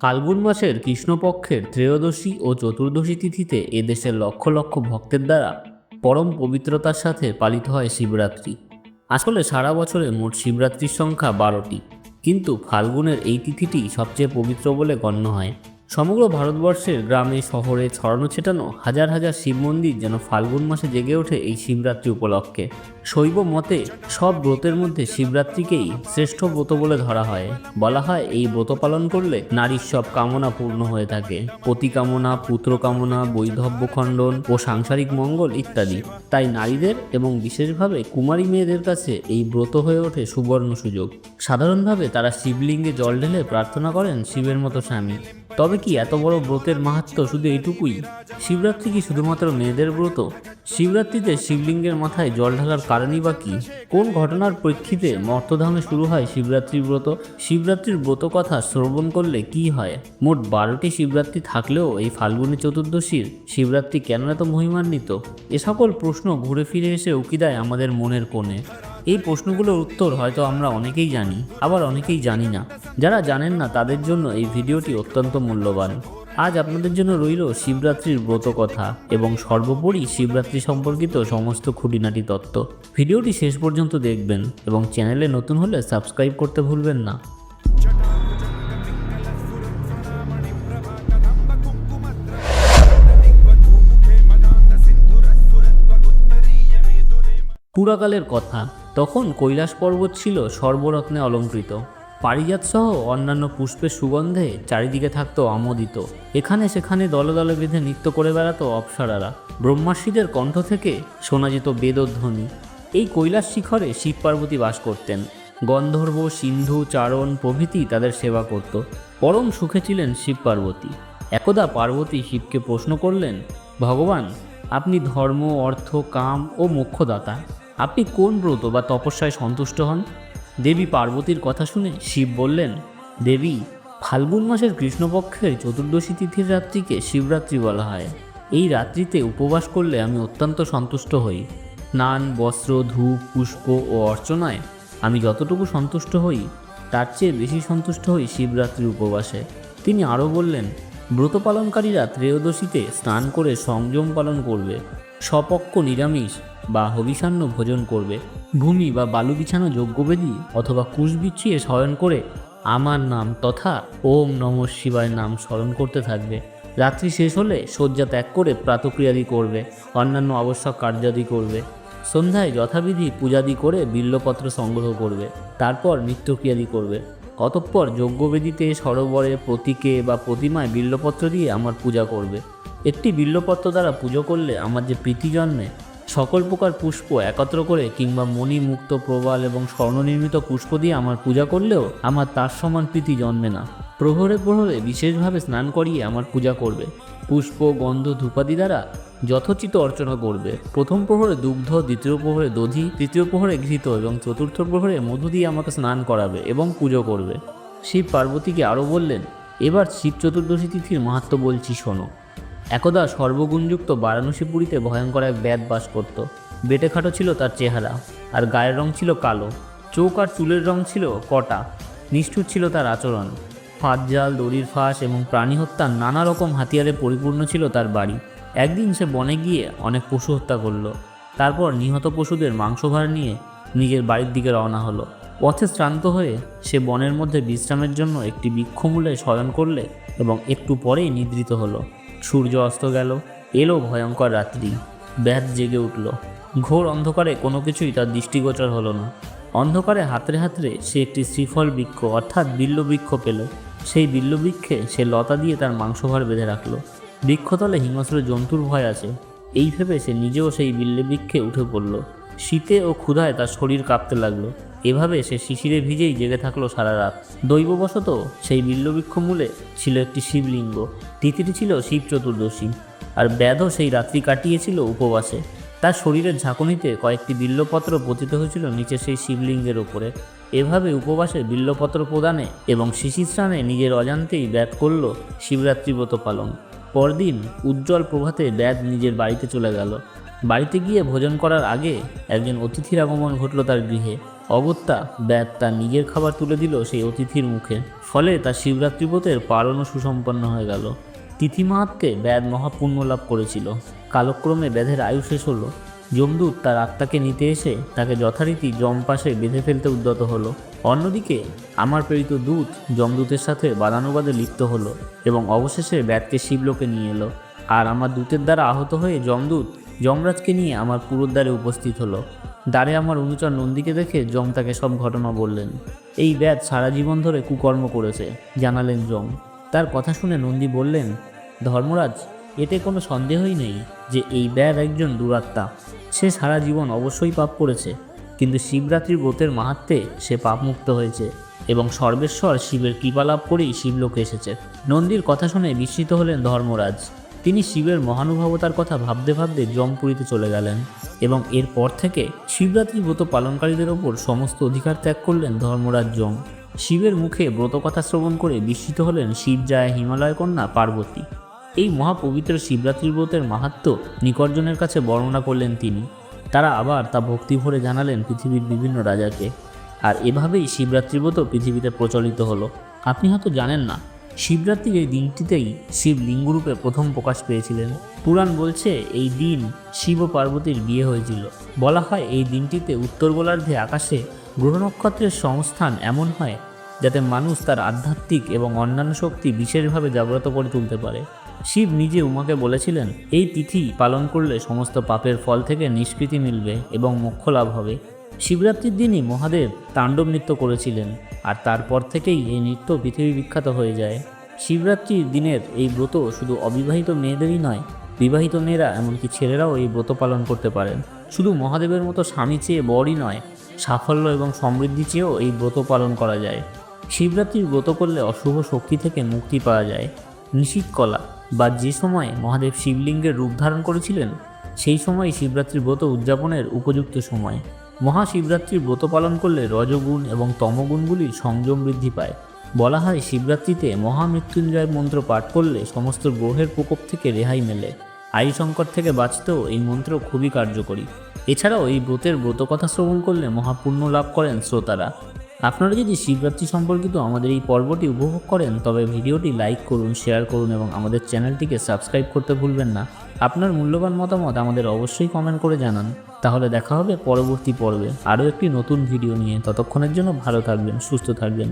ফাল্গুন মাসের কৃষ্ণপক্ষের ত্রয়োদশী ও চতুর্দশী তিথিতে এদেশের লক্ষ লক্ষ ভক্তের দ্বারা পরম পবিত্রতার সাথে পালিত হয় শিবরাত্রি। আসলে সারা বছরে মোট শিবরাত্রির সংখ্যা বারোটি। কিন্তু ফাল্গুনের এই তিথিটি সবচেয়ে পবিত্র বলে গণ্য হয়। সমগ্র ভারতবর্ষের গ্রামে, শহরে ছড়ানো ছেটানো হাজার হাজার শিব মন্দির যেন ফাল্গুন মাসে জেগে ওঠে এই শিবরাত্রি উপলক্ষে। শৈব মতে, সব ব্রতের মধ্যে শিবরাত্রিকেই শ্রেষ্ঠ ব্রত বলে ধরা হয়। বলা হয়, এই ব্রত পালন করলে নারীর সব কামনা পূর্ণ হয়ে থাকে। পতি কামনা, পুত্র কামনা, বৈধব্য খণ্ডন ও সাংসারিক মঙ্গল ইত্যাদি। তাই নারীদের এবং বিশেষভাবে কুমারী মেয়েদের কাছে এই ব্রত হয়ে ওঠে সুবর্ণ সুযোগ। সাধারণভাবে তারা শিবলিঙ্গে জল ঢেলে প্রার্থনা করেন শিবের মতো স্বামী। তবে কি এত বড় ব্রতের মাহাত্ম শুধু এইটুকুই? শিবরাত্রি কি শুধুমাত্র মেয়েদের ব্রত? শিবরাত্রিতে শিবলিঙ্গের মাথায় জল ঢালার কারণই বা কি? কোন ঘটনার প্রেক্ষিতে মর্তধামে শুরু হয় শিবরাত্রির ব্রত? শিবরাত্রির ব্রত কথা শ্রবণ করলে কি হয়? মোট বারোটি শিবরাত্রি থাকলেও এই ফাল্গুনী চতুর্দশীর শিবরাত্রি কেন এত মহিমান্বিত? এ সকল প্রশ্ন ঘুরে ফিরে এসে উকি দেয় আমাদের মনের কোণে। এই প্রশ্নগুলোর উত্তর হয়তো আমরা অনেকেই জানি, আবার অনেকেই জানি না। যারা জানেন না, তাদের জন্য এই ভিডিওটি অত্যন্ত মূল্যবান। আজ আপনাদের জন্য রইল শিবরাত্রির ব্রত কথা এবং সর্বোপরি শিবরাত্রি সম্পর্কিত সমস্ত খুঁটিনাটি তত্ত্ব। ভিডিওটি শেষ পর্যন্ত দেখবেন এবং চ্যানেলে নতুন হলে সাবস্ক্রাইব করতে ভুলবেন না। পুরাকালের কথা। তখন কৈলাস পর্বত ছিল সর্বরত্নে অলঙ্কৃত। পারিজাত সহ অন্যান্য পুষ্পের সুগন্ধে চারিদিকে থাকত আমোদিত এখানে সেখানে দলে দলে বেঁধে নৃত্য করে বেড়াতো অপ্সরারা। ব্রহ্মার্ষিদের কণ্ঠ থেকে শোনা যেত বেদধ্বনি। এই কৈলাস শিখরে শিব পার্বতী বাস করতেন। গন্ধর্ব, সিন্ধু, চারণ প্রভৃতি তাদের সেবা করত। পরম সুখে ছিলেন শিব পার্বতী। একদা পার্বতী শিবকে প্রশ্ন করলেন, ভগবান, আপনি ধর্ম, অর্থ, কাম ও মোক্ষদাতা। আপনি কোন ব্রত বা তপস্যায় সন্তুষ্ট হন? দেবী পার্বতীর কথা শুনে শিব বললেন, দেবী, ফাল্গুন মাসের কৃষ্ণপক্ষের চতুর্দশী তিথির রাত্রিকে শিবরাত্রি বলা হয়। এই রাত্রিতে উপবাস করলে আমি অত্যন্ত সন্তুষ্ট হই। স্নান, বস্ত্র, ধূপ, পুষ্প ও অর্চনায় আমি যতটুকু সন্তুষ্ট হই, তার চেয়ে বেশি সন্তুষ্ট হই শিবরাত্রির উপবাসে। তিনি আরও বললেন, ব্রত পালনকারীরা ত্রয়োদশীতে স্নান করে সংযম পালন করবে। স্বপক্ষ নিরামিষ বা হবিষান্ন ভোজন করবে, ভূমি বা বালু বিছানো যজ্ঞবেদী অথবা কুশ বিছিয়ে শয়ন করে আমার নাম তথা ওম নম শিবায় নাম স্মরণ করতে থাকবে। রাত্রি শেষ হলে শয্যা ত্যাগ করে প্রাতক্রিয়াদি করবে, অন্যান্য আবশ্যক কার্যাদি করবে। সন্ধ্যায় যথাবিধি পূজাদি করে বিল্লপত্র সংগ্রহ করবে, তারপর নিত্যক্রিয়াদি করবে। অতঃপর যজ্ঞবেদিতে সরোবরে প্রতীকে বা প্রতিমায় বিল্লপত্র দিয়ে আমার পূজা করবে। একটি বিল্লপত্র দ্বারা পুজো করলে আমার যে প্রীতি জন্মে সকল প্রকার পুষ্প একত্র করে কিংবা মণি মুক্ত প্রবাল এবং স্বর্ণনির্মিত পুষ্প দিয়ে আমার পূজা করলেও আমার তার সমান প্রীতি জন্মে না। প্রহরে প্রহরে বিশেষভাবে স্নান করিয়ে আমার পূজা করবে। পুষ্প, গন্ধ, ধূপাদি দ্বারা যথোচিত অর্চনা করবে। প্রথম প্রহরে দুগ্ধ, দ্বিতীয় প্রহরে দধি, তৃতীয় প্রহরে ঘৃত এবং চতুর্থ প্রহরে মধু দিয়ে আমাকে স্নান করাবে এবং পুজো করবে। শিব পার্বতীকে আরও বললেন, এবার শিব চতুর্দশী তিথির মাহাত্ম বলছি, শোনো। একদা সর্বগুণযুক্ত বারাণসীপুরীতে ভয়ঙ্কর এক ব্যাধ বাস করত। বেটে খাটো ছিল তার চেহারা, আর গায়ের রং ছিল কালো। চোখ আর চুলের রং ছিল কটা, নিষ্ঠুর ছিল তার আচরণ। ফাঁদ জাল, দড়ির ফাঁস এবং প্রাণী হত্যার নানা রকম হাতিয়ারে পরিপূর্ণ ছিল তার বাড়ি। একদিন সে বনে গিয়ে অনেক পশু হত্যা করল। তারপর নিহত পশুদের মাংসভার নিয়ে নিজের বাড়ির দিকে রওনা হলো। পথে শ্রান্ত হয়ে সে বনের মধ্যে বিশ্রামের জন্য একটি বৃক্ষমূলে শয়ন করলে এবং একটু পরেই নিদ্রিত হলো। সূর্য অস্ত গেল, এলো ভয়ঙ্কর রাত্রি। ব্যাধ জেগে উঠল। ঘোর অন্ধকারে কোনো কিছুই তার দৃষ্টিগোচর হলো না। অন্ধকারে হাতড়ে হাতরে সে একটি শ্রীফল বৃক্ষ, অর্থাৎ বিল্ল বৃক্ষ পেল। সেই বিল্ল বৃক্ষে সে লতা দিয়ে তার মাংসভার বেঁধে রাখল। বৃক্ষতলে হিংস্র জন্তুর ভয় আছে। এই ভেবে সে নিজেও সেই বিল্লে বৃক্ষে উঠে পড়ল। শীতে ও ক্ষুধায় তার শরীর কাঁপতে লাগল। এভাবে সে শিশিরে ভিজেই জেগে থাকল সারা রাত। দৈববশত সেই বিল্লবৃক্ষ মূলে ছিল একটি শিবলিঙ্গ। তিথিটি ছিল শিব চতুর্দশী, আর ব্যাধও সেই রাত্রি কাটিয়েছিল উপবাসে। তার শরীরের ঝাঁকুনিতে কয়েকটি বিল্লপত্র পতিত হয়েছিল নিচে সেই শিবলিঙ্গের ওপরে। এভাবে উপবাসে বিল্লপত্র প্রদানে এবং শিশির স্নানে নিজের অজান্তেই ব্যাধ করল শিবরাত্রি ব্রত পালন। পরদিন উজ্জ্বল প্রভাতে ব্যাদ নিজের বাড়িতে চলে গেল। বাড়িতে গিয়ে ভোজন করার আগে একজন অতিথির আগমন ঘটল তার গৃহে। অগত্যা ব্যাদ তার নিজের খাবার তুলে দিল সেই অতিথির মুখে। ফলে তার শিবরাত্রি ব্রতের পালনও সুসম্পন্ন হয়ে গেল। তিথি মাহাত্মে ব্যাদ মহাপুণ্য লাভ করেছিল। কালক্রমে ব্যাধের আয়ু শেষ হলো। যমদূত তার আত্মাকে নিতে এসে তাকে যথারীতি যম পাশে বেঁধে ফেলতে উদ্যত হলো। অন্যদিকে আমার প্রেরিত দূত যমদূতের সাথে বাদানুবাদে লিপ্ত হলো এবং অবশেষে ব্যাদকে শিবলোকে নিয়ে এলো। আর আমার দূতের দ্বারা আহত হয়ে যমদূত যমরাজকে নিয়ে আমার পুরোদ্বারে উপস্থিত হলো। দ্বারে আমার অনুচর নন্দীকে দেখে যম তাকে সব ঘটনা বললেন। এই ব্যাদ সারা জীবন ধরে কুকর্ম করেছে, জানালেন যম। তার কথা শুনে নন্দী বললেন, ধর্মরাজ, এতে কোনো সন্দেহই নেই যে এই ব্যাদ একজন দুরাত্মা। সে সারা জীবন অবশ্যই পাপ করেছে, কিন্তু শিবরাত্রির ব্রতের মাহাত্মে সে পাপমুক্ত হয়েছে এবং সর্বেশ্বর শিবের কৃপা লাভ করেই শিবলোকে এসেছে। নন্দীর কথা শুনে বিস্মিত হলেন ধর্মরাজ। তিনি শিবের মহানুভবতার কথা ভাবতে ভাবতে জমপুরীতে চলে গেলেন এবং এরপর থেকে শিবরাত্রি ব্রত পালনকারীদের ওপর সমস্ত অধিকার ত্যাগ করলেন ধর্মরাজ যম শিবের মুখে ব্রতকথা শ্রবণ করে বিস্মিত হলেন শিব যায় হিমালয় কন্যা পার্বতী। এই মহাপবিত্র শিবরাত্রির ব্রতের মাহাত্ম নিকর্জনের কাছে বর্ণনা করলেন তিনি। তারা আবার তা ভক্তি ভরে জানালেন পৃথিবীর বিভিন্ন রাজাকে। আর এভাবেই শিবরাত্রি ব্রত পৃথিবীতে প্রচলিত হলো। আপনি হয়তো জানেন না শিবরাত্রির এই দিনটিতেই শিব লিঙ্গরূপে প্রথম প্রকাশ পেয়েছিলেন। পুরাণ বলছে এই দিন শিব ও পার্বতীর বিয়ে হয়েছিল। বলা হয় এই দিনটিতে উত্তর গোলার্ধে আকাশে গ্রহ নক্ষত্রের সংস্থান এমন হয় যাতে মানুষ তার আধ্যাত্মিক এবং অন্যান্য শক্তি বিশেষভাবে জাগ্রত করে তুলতে পারে। শিব নিজে উমাকে বলেছিলেন, এই তিথি পালন করলে সমস্ত পাপের ফল থেকে নিষ্কৃতি মিলবে এবং মোক্ষ লাভ হবে। শিবরাত্রির দিনই মহাদেব তাণ্ডব নৃত্য করেছিলেন, আর তারপর থেকেই এই নৃত্য পৃথিবী বিখ্যাত হয়ে যায়। শিবরাত্রির দিনের এই ব্রত শুধু অবিবাহিত মেয়েদেরই নয়, বিবাহিত মেয়েরা এমনকি ছেলেরাও এই ব্রত পালন করতে পারেন। শুধু মহাদেবের মতো স্বামী চেয়ে বরই নয়, সাফল্য এবং সমৃদ্ধি চেয়েও এই ব্রত পালন করা যায়। শিবরাত্রির ব্রত করলে অশুভ শক্তি থেকে মুক্তি পাওয়া যায়। নিশীত কলা বা যে সময় মহাদেব শিবলিঙ্গের রূপ ধারণ করেছিলেন, সেই সময় শিবরাত্রির ব্রত উদযাপনের উপযুক্ত সময়। মহাশিবরাত্রির ব্রত পালন করলে রজগুণ এবং তমগুণগুলি সংযম বৃদ্ধি পায়। বলা হয় শিবরাত্রিতে মহামৃত্যুঞ্জয় মন্ত্র পাঠ করলে সমস্ত গ্রহের প্রকোপ থেকে রেহাই মেলে। আয়ু সংকট থেকে বাঁচতেও এই মন্ত্র খুবই কার্যকরী। এছাড়াও এই ব্রতের ব্রতকথা শ্রবণ করলে মহাপুণ্য লাভ করেন শ্রোতারা। আপনারা যদি শিবরাত্রি সম্পর্কিত আমাদের এই পর্বটি উপভোগ করেন, তবে ভিডিওটি লাইক করুন, শেয়ার করুন এবং আমাদের চ্যানেলটিকে সাবস্ক্রাইব করতে ভুলবেন না। আপনার মূল্যবান মতামত আমাদের অবশ্যই কমেন্ট করে জানান। তাহলে দেখা হবে পরবর্তী পর্বে। আরও একটি নতুন ভিডিও নিয়ে। ততক্ষণের জন্য ভালো থাকবেন, সুস্থ থাকবেন।